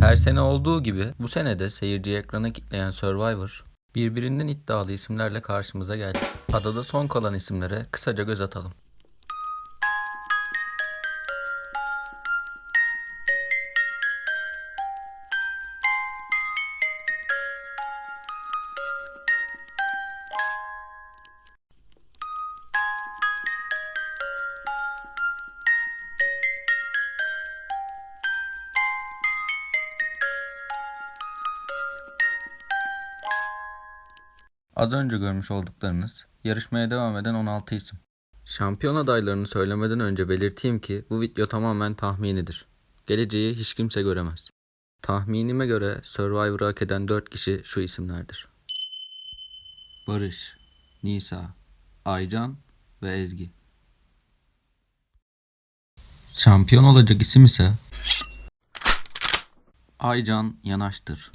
Her sene olduğu gibi bu sene de seyirciyi ekrana kitleyen Survivor birbirinden iddialı isimlerle karşımıza geldi. Adada son kalan isimlere kısaca göz atalım. Az önce görmüş olduklarınız yarışmaya devam eden 16 isim. Şampiyon adaylarını söylemeden önce belirteyim ki bu video tamamen tahminidir. Geleceği hiç kimse göremez. Tahminime göre Survivor'ı hak eden 4 kişi şu isimlerdir. Barış, Nisa, Aycan ve Ezgi. Şampiyon olacak isim ise Aycan Yanaş'tır.